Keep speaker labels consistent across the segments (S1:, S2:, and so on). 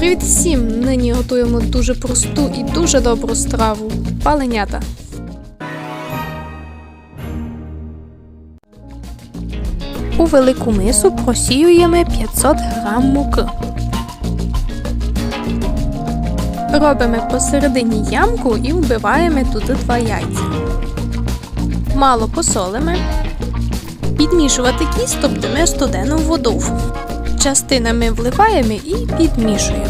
S1: Привіт всім! Нині готуємо дуже просту і дуже добру страву паленята. У велику мису просіюємо 500 г муки. Робимо посередині ямку і вбиваємо туди два яйця. Мало посолимо. Підмішувати кісто бдемо студену воду. Частинами вливаємо і підмішуємо.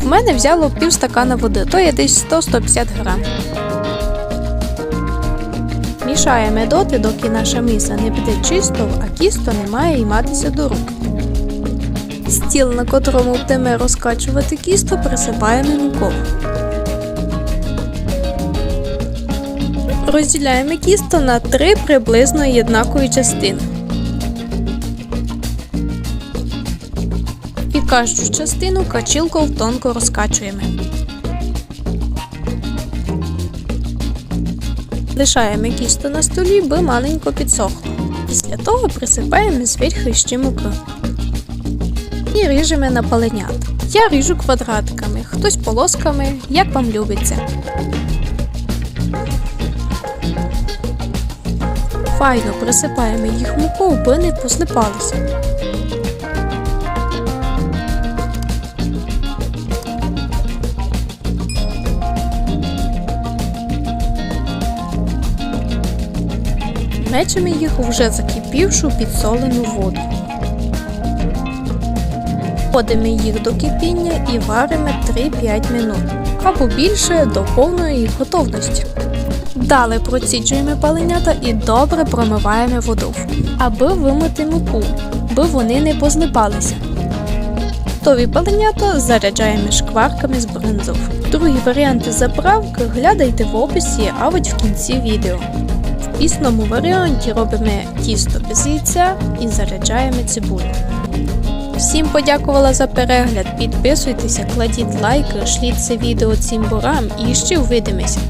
S1: В мене взяло пів стакана води, то є десь 100-150 грам. Мішаємо доти, доки наша миса не буде чисто, а кісто не має йматися до рук. Стіл, на котрому будемо розкачувати кісто, присипаємо мукою. Розділяємо кісто на три приблизно єднакові частини. І частину качілкою тонко розкачуємо. Лишаємо кісто на столі, би маленько підсохло. Після того присипаємо зверху ще муки. І ріжемо на паленят. Я ріжу квадратиками, хтось полосками, як вам любиться. Файно присипаємо їх мукою, би не послипалися. Мечемо їх у вже закипівшу підсолену воду. Вводимо їх до кипіння і варимо 3-5 минут або більше до повної їх готовності. Далі проціджуємо паленята і добре промиваємо воду, аби вимити муку, би вони не позлипалися. Готові паленята заряджаємо шкварками з бринзов. Другі варіанти заправки глядайте в описі або в кінці відео. В пісному варіанті робимо тісто без яйця і заряджаємо цибулю. Всім подякувала за перегляд, підписуйтеся, кладіть лайки, шліть це відео цим бурам і ще увидимося.